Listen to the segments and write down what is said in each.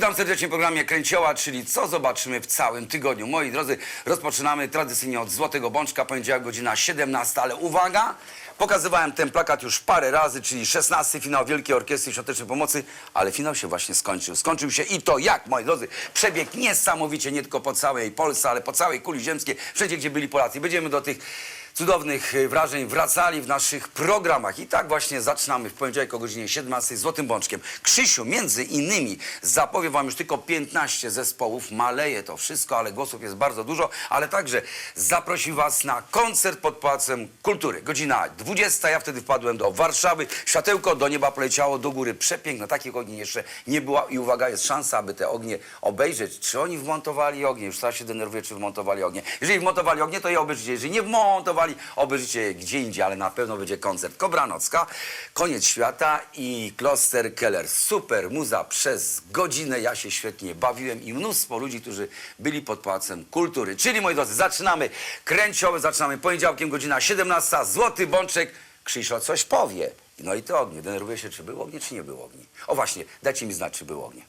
witam serdecznie w programie Kręcioła, czyli co zobaczymy w całym tygodniu. Moi drodzy, rozpoczynamy tradycyjnie od Złotego Bączka, poniedziałek godzina 17, ale uwaga, pokazywałem ten plakat już parę razy, czyli 16 finał Wielkiej Orkiestry Świątecznej Pomocy, ale finał się właśnie skończył. Skończył się i to jak, moi drodzy, przebieg niesamowicie, nie tylko po całej Polsce, ale po całej kuli ziemskiej, wszędzie gdzie byli Polacy. Będziemy do tych cudownych y, wrażeń wracali w naszych programach. I tak właśnie zaczynamy w poniedziałek o godzinie 17 z Złotym Bączkiem. Krzysiu między innymi zapowie wam już tylko 15 zespołów. Maleje to wszystko, ale głosów jest bardzo dużo. Ale także zaprosi was na koncert pod Pałacem Kultury. Godzina 20. Ja wtedy wpadłem do Warszawy. Światełko do nieba poleciało do góry. Przepiękne. Takich ogni jeszcze nie było. I uwaga, jest szansa, aby te ognie obejrzeć. Czy oni wmontowali ognie? Już teraz się denerwuję, czy wmontowali ognie. Jeżeli wmontowali ognie, to je obejrzycie. Jeżeli nie wmontowali, obejrzycie je gdzie indziej, ale na pewno będzie koncert. Kobranocka, Koniec Świata i Kloster Keller. Super muza przez godzinę. Ja się świetnie bawiłem i mnóstwo ludzi, którzy byli pod Pałacem Kultury. Czyli, moi drodzy, zaczynamy kręciowe, zaczynamy poniedziałkiem, godzina 17. Złoty Bączek. Krzysio coś powie. No i to ognie. Denerwuję się, czy było ognie, czy nie było ogni. O właśnie, dajcie mi znać, czy było ognie.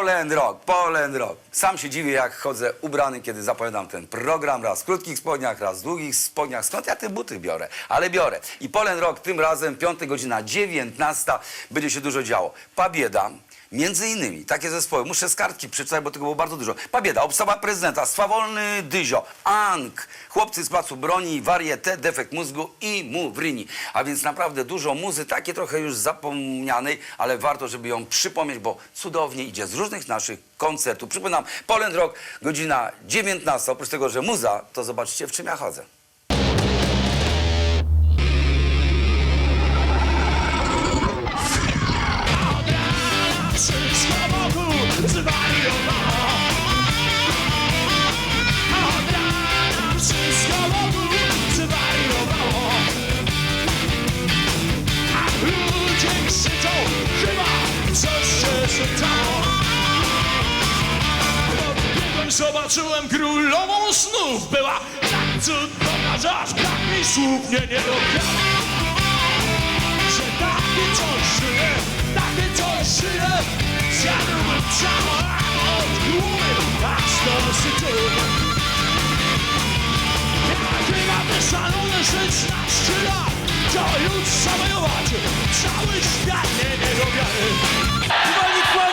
Polen Rock, Polen Rock. Sam się dziwię, jak chodzę ubrany, kiedy zapowiadam ten program. Raz w krótkich spodniach, raz w długich spodniach. Skąd ja te buty biorę? Ale biorę. I Polen Rock tym razem, 5 godzina 19, będzie się dużo działo. Pabieda, Między innymi takie zespoły, muszę z kartki przeczytać, bo tego było bardzo dużo. Pabieda, obstawa prezydenta, Swawolny Dyzio, Ank, chłopcy z Placu Broni, Varieté, Defekt Mózgu i Muvrini. A więc naprawdę dużo muzy, takie trochę już zapomnianej, ale warto, żeby ją przypomnieć, bo cudownie idzie z różnych naszych koncertów. Przypominam, Poland Rock, godzina 19. Oprócz tego, że muza, to zobaczcie, w czym ja chodzę. Wszystko wokół zwariowało Od rana wszystko wokół zwariowało A ludzie krzyczą chyba coś się stało. Pobiegłem, zobaczyłem królową snów Była. Tak cudowna, że aż brak mi słów nie, nie dopiero że żyje, takie coś żyje Cały świat nie, nie do wiary Uwolnić kłania,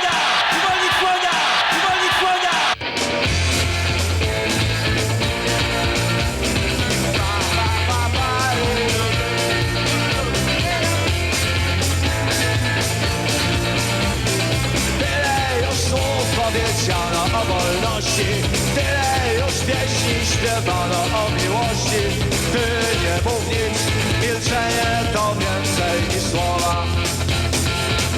wolności Tyle już pieśni śpiewano o miłości. Ty nie mów nic, milczenie to więcej niż słowa.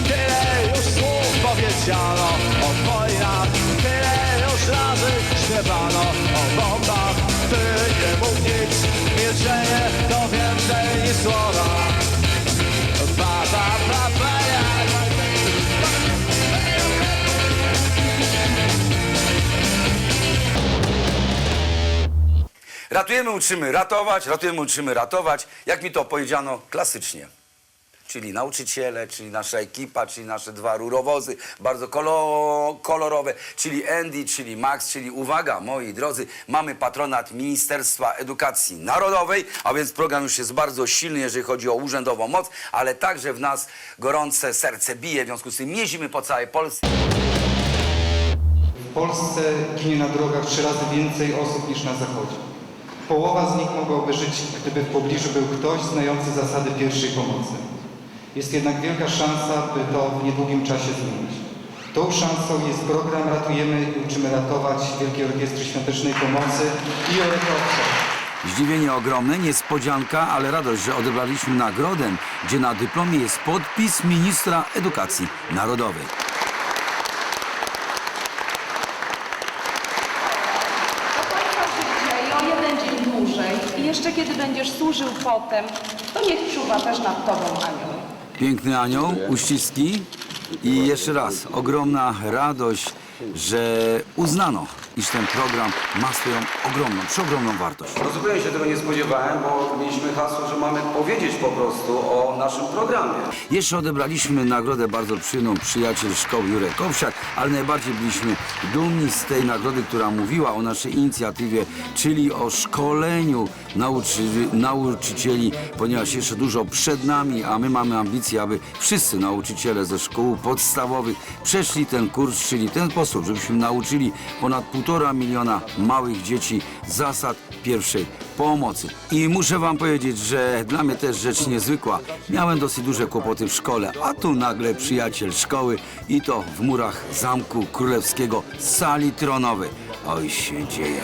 Tyle już słów powiedziano o wojnach. Tyle już razy śpiewano o bombach. Ty nie mów nic, milczenie to więcej niż słowa Ratujemy, uczymy ratować, ratujemy, uczymy ratować. Jak mi to powiedziano klasycznie. czyli nauczyciele, czyli nasza ekipa, czyli nasze dwa rurowozy, bardzo kolo, kolorowe, czyli Andy, czyli Max, czyli uwaga, moi drodzy, mamy patronat Ministerstwa Edukacji Narodowej, a więc program już jest bardzo silny, jeżeli chodzi o urzędową moc, ale także w nas gorące serce bije, w związku z tym jeździmy po całej Polsce. W Polsce ginie na drogach trzy razy więcej osób niż na zachodzie. Połowa z nich mogłaby żyć, gdyby w pobliżu był ktoś znający zasady pierwszej pomocy. Jest jednak wielka szansa, by to w niedługim czasie zmienić. Tą szansą jest program Ratujemy i uczymy ratować Wielkiej Orkiestry Świątecznej Pomocy i Orekowca. Zdziwienie ogromne, niespodzianka, ale radość, że odebraliśmy nagrodę, gdzie na dyplomie jest podpis ministra edukacji narodowej. Do końca życia i o jeden dzień dłużej i jeszcze kiedy będziesz służył potem, to niech czuwa też nad tobą anioł. Piękny anioł, uściski i jeszcze raz ogromna radość, że uznano, iż ten program ma swoją ogromną, przeogromną wartość. No zupełnie się tego nie spodziewałem, bo mieliśmy hasło, że mamy powiedzieć po prostu o naszym programie. Jeszcze odebraliśmy nagrodę bardzo przyjemną przyjaciel szkoły Jurek Owsiak, ale najbardziej byliśmy dumni z tej nagrody, która mówiła o naszej inicjatywie, czyli o szkoleniu nauczy, nauczycieli, ponieważ jeszcze dużo przed nami, a my mamy ambicje, aby wszyscy nauczyciele ze szkół podstawowych przeszli ten kurs, czyli ten sposób, żebyśmy nauczyli ponad półtora miliona małych dzieci zasad pierwszej pomocy. I muszę wam powiedzieć, że dla mnie też rzecz niezwykła. Miałem dosyć duże kłopoty w szkole, a tu nagle przyjaciel szkoły i to w murach Zamku Królewskiego, sali tronowej. Oj się dzieje.